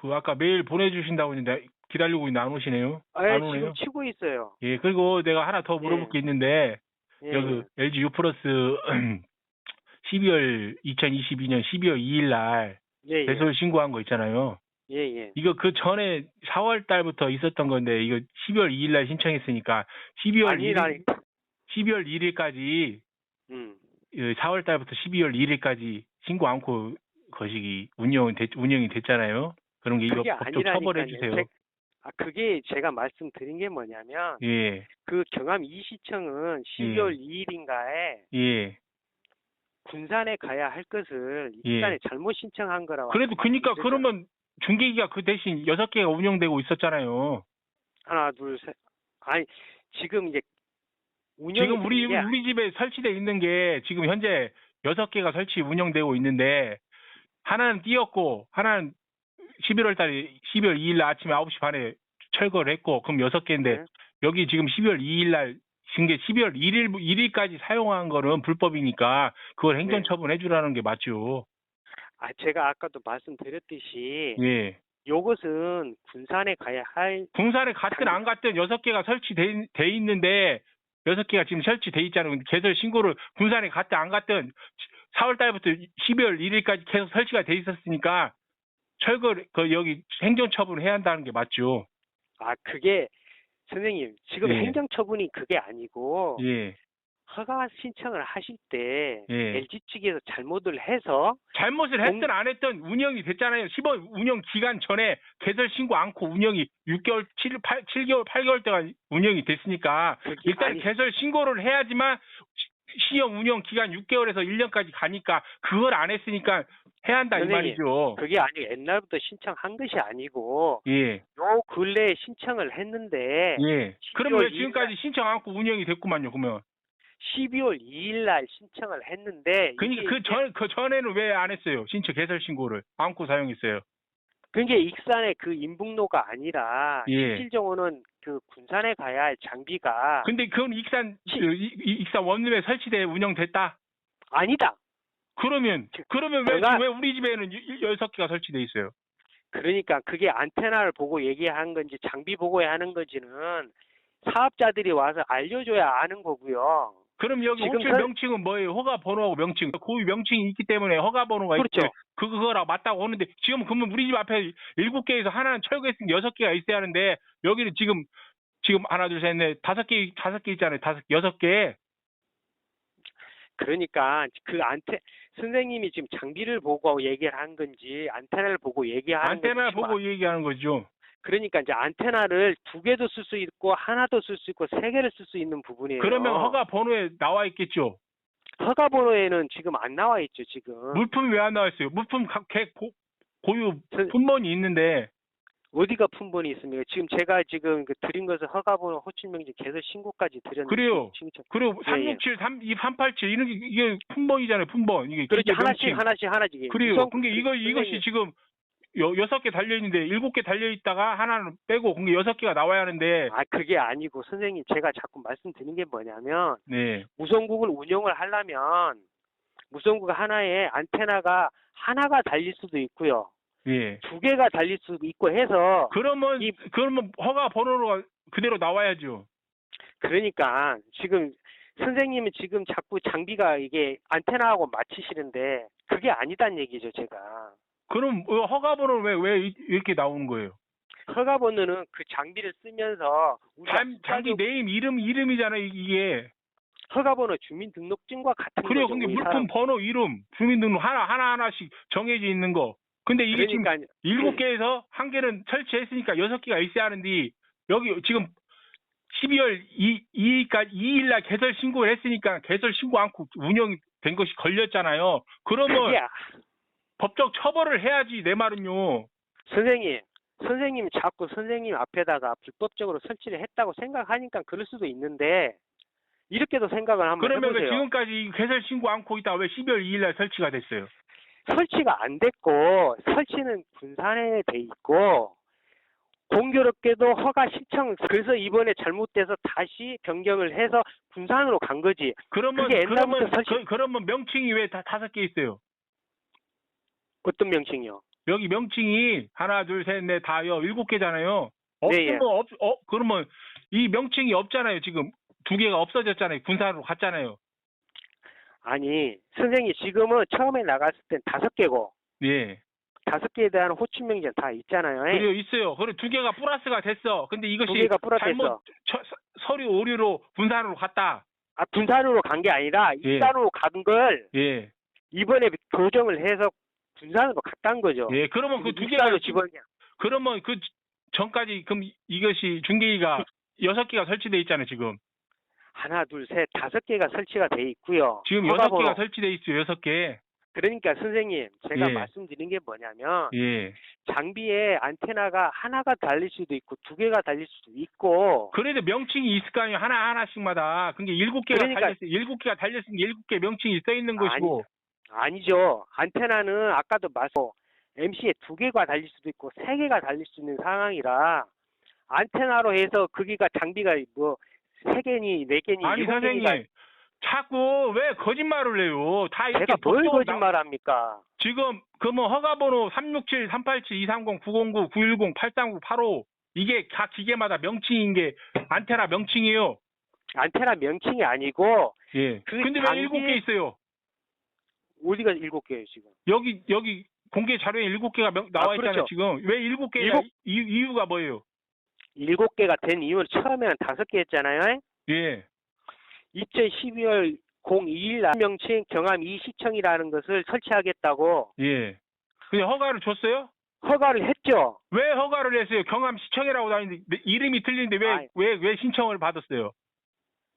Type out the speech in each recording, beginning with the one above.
그 아까 메일 보내주신다고 했는데 기다리고 있는데 안 오시네요. 아, 안 지금 오네요. 치고 있어요. 예, 그리고 내가 하나 더 물어볼 예. 게 있는데 예. 여기 LG U 플러스 12월 2022년 12월 2일 날 예, 예. 배설 신고한 거 있잖아요. 예, 예. 이거 그 전에 4월 달부터 있었던 건데 이거 12월 2일 날 신청했으니까 12월 아니라니. 1일 12월 1일까지 음. 4월 달부터 12월 1일까지 신고 않고 거시기 운영은 됐, 운영이 됐잖아요. 그런 게 이거 법적 처벌해. 주세요. 제- 아, 그게 제가 말씀드린 게 뭐냐면 예. 그 경남 이시청은 12월 2일인가에 예. 군산에 가야 할 것을 예. 익산에 잘못 신청한 거라고. 그래도 그니까 그러면 중계기가 그 대신 여섯 개가 운영되고 있었잖아요. 하나, 둘, 셋. 아니 지금 이제 운영이 지금 우리 우리 집에 설치돼 있는 게 지금 현재 여섯 개가 설치 운영되고 있는데 하나는 띄었고 하나는 11월 달에 12월 2일 날 아침에 9시 반에 철거를 했고 그럼 여섯 개인데 네. 여기 지금 12월 2일 날 신게 12월 1일 1일까지 사용한 거는 불법이니까 그걸 네. 행정 처분 해 주라는 게 맞죠. 아 제가 아까도 말씀드렸듯이 예. 요것은 군산에 가야 할 군산에 갔든 안 갔든 여섯 개가 설치돼 돼 있는데 여섯 개가 지금 설치돼 있잖아요. 개설 신고를 군산에 갔든 안 갔든 4월 달부터 12월 1일까지 계속 설치가 돼 있었으니까 철거 그 여기 행정처분을 해야 한다는 게 맞죠. 아, 그게 선생님 지금 예. 행정처분이 그게 아니고 예. 허가 신청을 하실 때 예. LG 측에서 잘못을 해서 잘못을 했든 안 했든 운영이 됐잖아요. 15 운영 기간 전에 개설 신고 않고 운영이 6개월, 7, 8, 7개월, 8개월 동안 운영이 됐으니까 일단 아니- 개설 신고를 해야지만 시- 시험 운영 기간 6개월에서 1년까지 가니까 그걸 안 했으니까 해야 한다 이 선생님, 말이죠. 그게 아니고 옛날부터 신청한 것이 아니고 예, 요 근래에 신청을 했는데 예. 그러면 왜 12월 지금까지 신청 않고 운영이 됐구만요. 그러면 12월 2일 날 신청을 했는데 그러니까 이게 그전그 전에는 왜 안 했어요? 신청 개설 신고를 않고 사용했어요. 그게 익산의 그 인북로가 아니라 예. 실질적으로는 그 군산에 가야 할 장비가 근데 그건 익산 시- 그 이- 이- 익산 원룸에 설치돼 운영됐다. 아니다. 그러면 그- 그러면 왜, 제가- 왜 우리 집에는 이- 여섯 개가 설치돼 있어요? 그러니까 그게 안테나를 보고 얘기한 건지 장비 보고 하는 건지는 사업자들이 와서 알려줘야 아는 거고요. 그럼 여기 지금 호출 현- 명칭은 뭐예요? 허가 번호하고 명칭. 고유 명칭이 있기 때문에 허가 번호가 그렇죠. 있죠. 그 그거랑 맞다고 하는데 지금 그러면 우리 집 앞에 일곱 개에서 하나는 철거했으니까 여섯 개가 있어야 하는데 여기는 지금 지금 하나 둘셋넷 다섯 개 다섯 개 있잖아요. 다섯 여섯 개. 그러니까 그 안테 선생님이 지금 장비를 보고 얘기를 한 건지 안테나를 보고 얘기하는 안테나 보고 얘기하는 거죠. 그러니까 이제 안테나를 두 개도 쓸 수 있고 하나도 쓸 수 있고 세 개를 쓸 수 있는 부분이에요. 그러면 허가 번호에 나와 있겠죠. 허가 번호에는 지금 안 나와 있죠 지금. 물품이 왜안 나와 있어요? 물품 고, 고유 선- 품번이 있는데 어디가 품번이 있습니까? 지금 제가 지금 그 드린 것은 허가번호 호출명지 개설 신고까지 드렸는데 그래요. 지금 저- 그리고 예, 367, 3, 2, 387 이런 게 이게 품번이잖아요. 품번 이게 그렇죠 하나씩 명칭. 하나씩 하나씩 그래요. 우선 그게 그 이거 선생님, 이것이 지금 여, 여섯 개 달려 있는데 일곱 개 달려 있다가 하나는 빼고 그게 여섯 개가 나와야 하는데 아 그게 아니고 선생님 제가 자꾸 말씀드린 게 뭐냐면 네. 무선국을 운영을 하려면 무선국 하나에 안테나가 하나가 달릴 수도 있고요 예. 두 개가 달릴 수도 있고 해서 그러면 이- 그러면 허가 번호로 그대로 나와야죠. 그러니까 지금 선생님은 지금 자꾸 장비가 이게 안테나하고 맞추시는데 그게 아니단 얘기죠 제가 그럼 어, 허가 번호는 왜 왜 이렇게 나오는 거예요? 허가 번호는 그 장비를 쓰면서 우리가 장, 국가적 네임 이름 이름이잖아 요 이게. 허가 번호 주민등록증과 같은 그래요. 거죠 근데 우리 물품 사람. 번호 이름 주민등록 하나 하나 하나씩 정해져 있는 거. 근데 이게 지금 그러니까 일곱 개에서 한 개는 설치했으니까 여섯 개가 있어야 하는데 여기 지금 12월 2, 2일까지 2일 날 개설 신고를 했으니까 개설 신고 않고 운영이 된 것이 걸렸잖아요. 그러면 법적 처벌을 해야지 내 말은요. 선생님, 선생님 자꾸 선생님 앞에다가 불법적으로 설치를 했다고 생각하니까 그럴 수도 있는데 이렇게도 생각을 한번 그러면 왜 해보세요. 지금까지 개설 신고 않고 있다가 왜 12월 2일 날 설치가 됐어요? 설치가 안 됐고 설치는 군산에 돼 있고 공교롭게도 허가 신청 그래서 이번에 잘못돼서 다시 변경을 해서 군산으로 간 거지. 그러면 그게 옛날부터 그러면 설치- 그, 그러면 명칭이 왜 다 다섯 개 있어요? 어떤 명칭이요? 여기 명칭이 하나, 둘, 셋, 넷, 다요 일곱 개잖아요. 네, 예. 없으면 없, 어, 그러면 이 명칭이 없잖아요. 지금 두 개가 없어졌잖아요. 군산으로 갔잖아요. 아니, 선생님 지금은 처음에 나갔을 땐 다섯 개고, 예. 다섯 개에 대한 호출명제는 다 있잖아요. 예? 그리고 있어요. 그리고 두 개가 플러스가 됐어. 근데 이것이 두 개가. 잘못 처- 서류 오류로 군산으로 갔다. 아, 분산으로 간 게 아니라 예. 일산으로 간 걸 예. 이번에 교정을 해서 분산으로 갔다는 거죠. 예. 그러면 그 두 개가 일산으로 집어넣냐. 그러면 그 전까지 그럼 이것이 중계기가 여섯 개가 설치돼 있잖아요. 지금 하나, 둘, 셋, 다섯 개가 설치가 돼 있고요. 지금 허가 여섯 번호. 개가 설치돼 있어요. 여섯 개. 그러니까 선생님, 제가 예. 말씀드린 게 뭐냐면 예. 장비에 안테나가 하나가 달릴 수도 있고 두 개가 달릴 수도 있고 그래도 명칭이 있을 거 아니에요. 하나 하나씩마다. 그게 일곱 개가 그러니까- 달렸어요. 일곱 개가 달렸으니 일곱 개 명칭이 써 있는 것이고. 아니죠. 안테나는 아까도 말씀 MC에 두 개가 달릴 수도 있고 세 개가 달릴 수 있는 상황이라 안테나로 해서 거기가 장비가 뭐 세 개니 네 개니 아니 일곱 선생님 자꾸 왜 거짓말을 해요? 다 이렇게 제가 뭘 독소가 나- 거짓말합니까? 지금 그 뭐 허가번호 367, 387, 230, 909, 910, 839, 85 이게 각 기계마다 명칭인 게 안테나 명칭이에요. 안테나 명칭이 아니고 예. 그 근데 왜 장비- 일곱 개 있어요? 우리가 일곱 개예요 지금. 여기 여기 공개 자료에 일곱 개가 명- 나와 아, 있잖아요. 그렇죠. 지금 왜 일곱 개냐? 일곱- 이유, 이유가 뭐예요? 일곱 개가 된 이유는 처음에는 다섯 개 했잖아요. 예. 2012월 02일 날 명칭 경암 이 시청이라는 것을 설치하겠다고 예. 근데 허가를 줬어요? 허가를 했죠. 왜 허가를 했어요? 경암 시청이라고 내- 이름이 틀리는데 왜. 왜 왜 신청을 받았어요?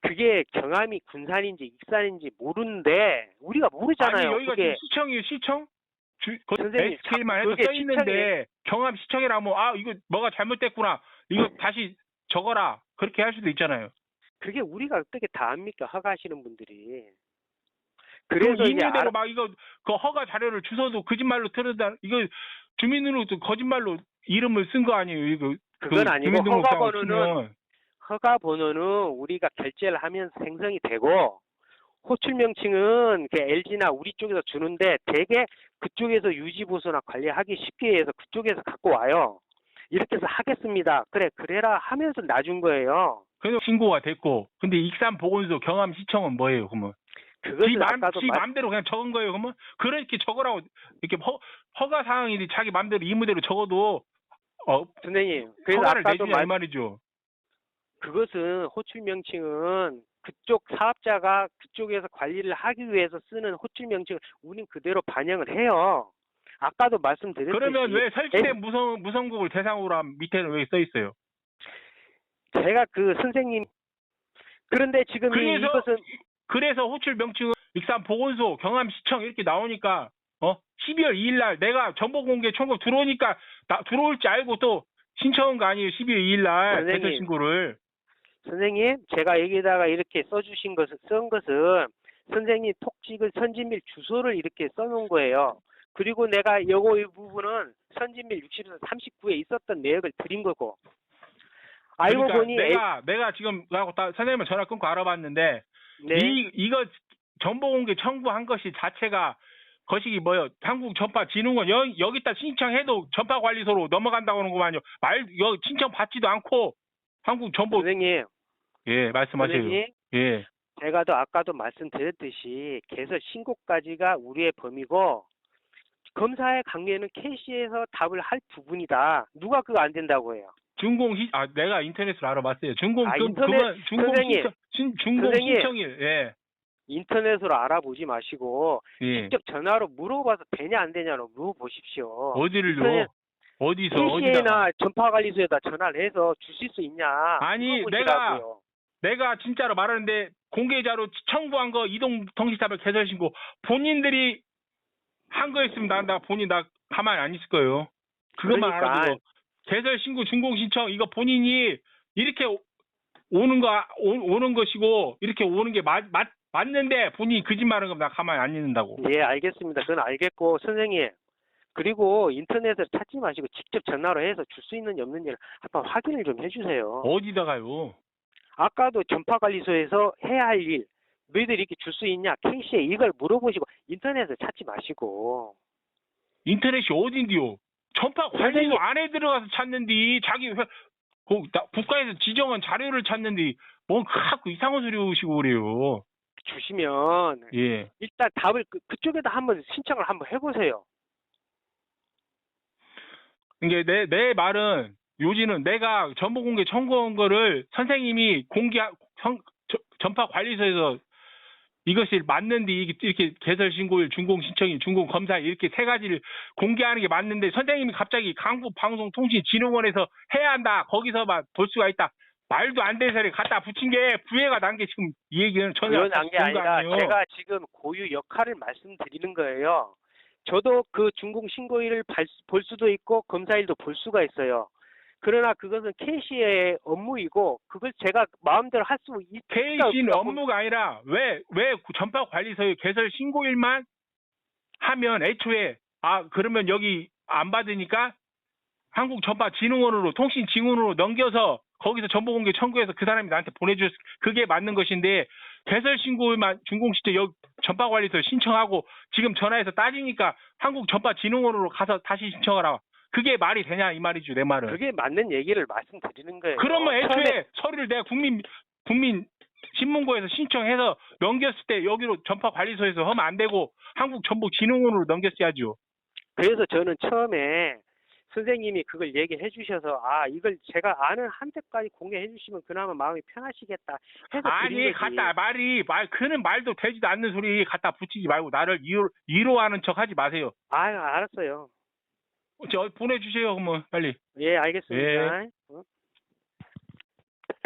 그게 경암이 군산인지 익산인지 모르는데 우리가 모르잖아요. 아니 여기가 그게 지금 시청이에요 시청? 주, 그 선생님, SK만 해도 써 있는데 경암 시청이라면 아 이거 뭐가 잘못됐구나 이거 다시 적어라 그렇게 할 수도 있잖아요. 그게 우리가 어떻게 다 압니까? 허가하시는 분들이. 그래서 임의대로 알아- 막 이거 그 허가 자료를 주소도 거짓말로 틀어다 이거 주민등록도 거짓말로 이름을 쓴 거 아니에요 이거 그건 그 아니고 허가 번호는. 허가 번호는 우리가 결제를 하면서 생성이 되고 호출 명칭은 그 LG나 우리 쪽에서 주는데 대개 그쪽에서 유지 보수나 관리하기 쉽게 해서 그쪽에서 갖고 와요. 이렇게 해서 하겠습니다. 그래 그래라 하면서 놔준 거예요. 그래서 신고가 됐고 근데 익산 보건소 경암 시청은 뭐예요 그러면? 지, 그것은 맘, 아까도 지 말- 맘대로 그냥 적은 거예요 그러면? 그렇게 적으라고 이렇게 허, 허가 사항이 자기 맘대로 이무대로 적어도 어 선생님 그래서 허가를 아까도 내주냐 말 이 말이죠. 그것은 호출 명칭은 그쪽 사업자가 그쪽에서 관리를 하기 위해서 쓰는 호출 명칭을 우린 그대로 반영을 해요. 아까도 말씀드렸듯이 그러면 왜 설치된 무성 무성국을 대상으로 한 밑에는 왜 써 있어요? 제가 그 선생님 그런데 지금 이 그래서 이것은 그래서 호출 명칭은 익산 보건소, 경암 시청 이렇게 나오니까 어 12월 2일 날 내가 정보 공개 청구 들어오니까 나, 들어올 줄 알고 또 신청한 거 아니에요 12월 2일 날. 대설 신고를 선생님 제가 여기다가 이렇게 써주신 것은 쓴 것은 선생님 톡직을 선진밀 주소를 이렇게 써놓은 거예요. 그리고 내가 요거 이 부분은 선진밀 60에서 39에 있었던 내역을 드린 거고 알고 그러니까 보니 내가 내가 지금 나하고 다 선생님을 전화 끊고 알아봤는데 네. 이 이거 정보 공개 청구한 것이 자체가 거시기 뭐요? 한국 전파 진흥원 여, 여기다 신청해도 전파 관리소로 넘어간다고 하는 거만요. 말 여기 신청 받지도 않고 한국 정보 선생님 예 말씀하세요. 선생님 예 제가도 아까도 말씀드렸듯이 개설 신고까지가 우리의 범위고 검사의 강례는 캐시에서 답을 할 부분이다. 누가 그거 안 된다고 해요? 준공 시, 아 내가 인터넷으로 알아봤어요. 준공 아, 그, 인터넷 그만 준공 선생님. 신청 신, 준공 선생님. 신청일 예 인터넷으로 알아보지 마시고 예 직접 전화로 물어봐서 되냐 안 되냐로 물어보십시오. 어디를요? 어디서? 캐시에나 전파관리소에다 전화를 해서 주실 수 있냐? 아니, 물어보시라고요. 내가 진짜로 말하는데 공개자로 청구한 거 이동 통신사별 개설 신고 본인들이 한 거였으면 나, 나 본인 나 가만히 안 있을 거예요. 그것만 그러니까. 알아두고 개설 신고 준공 신청 이거 본인이 이렇게 오- 오는 거 오, 오는 것이고 이렇게 오는 게 맞, 맞 맞는데 본인이 거짓말하는 거면 나 가만히 안 있는다고. 예, 알겠습니다. 그건 알겠고 선생님 그리고 인터넷을 찾지 마시고 직접 전화로 해서 줄 수 있는지 없는지를 한번 확인을 좀 해주세요. 어디다가요? 아까도 전파관리소에서 해야 할 일, 너희들 이렇게 줄 수 있냐? 케이시에 이걸 물어보시고 인터넷을 찾지 마시고 인터넷이 어딘데요? 전파 관리소 선생님. 안에 들어가서 찾는디 자기 회, 그 나- 국가에서 지정한 자료를 찾는디 뭔 갖고 이상한 소리 오시고 그래요. 주시면 예. 일단 답을 그, 그쪽에다 한번 신청을 한번 해보세요. 이게 내, 내 말은 요지는 내가 정보 공개 청구한 거를 선생님이 공개 성- 저- 전파 관리소에서 이것이 맞는데 이렇게 개설 신고일, 준공 신청일, 준공 검사일 이렇게 세 가지를 공개하는 게 맞는데 선생님이 갑자기 강북 방송통신진흥원에서 해야 한다 거기서만 볼 수가 있다 말도 안 되는 소리 갖다 붙인 게 부해가 난 게 지금 이 얘기는 전혀 그건 게 좋은 거 아니라 아니에요. 제가 지금 고유 역할을 말씀드리는 거예요. 저도 그 준공 신고일을 발- 볼 수도 있고 검사일도 볼 수가 있어요. 그러나 그것은 캐시의 업무이고 그걸 제가 마음대로 할 수 있다 없다고- 업무가 아니라 왜 왜 전파 관리소의 개설 신고일만 하면 애초에 아 그러면 여기 안 받으니까 한국 전파 진흥원으로 통신 진흥원으로 넘겨서 거기서 정보 공개 청구해서 그 사람이 나한테 보내줄 수- 그게 맞는 것인데 개설 신고일만 준공 시대 여기 전파 관리소 신청하고 지금 전화해서 따지니까 한국 전파 진흥원으로 가서 다시 신청하라 그게 말이 되냐 이 말이죠 내 말은 그게 맞는 얘기를 말씀드리는 거예요. 그러면 애초에 처음에 서류를 내가 국민 국민 신문고에서 신청해서 넘겼을 때 여기로 전파 관리소에서 하면 안 되고 한국 전북 진흥원으로 넘겼어야죠. 그래서 저는 처음에 선생님이 그걸 얘기해 주셔서 아 이걸 제가 아는 한때까지 공개해 주시면 그나마 마음이 편하시겠다 해서 아니. 갖다 말이 말 그는 말도 되지도 않는 소리 갖다 붙이지 말고 나를 위로, 위로하는 척 하지 마세요. 아 알았어요. 저 보내주세요 그러면 빨리. 예 알겠습니다. 예. 어?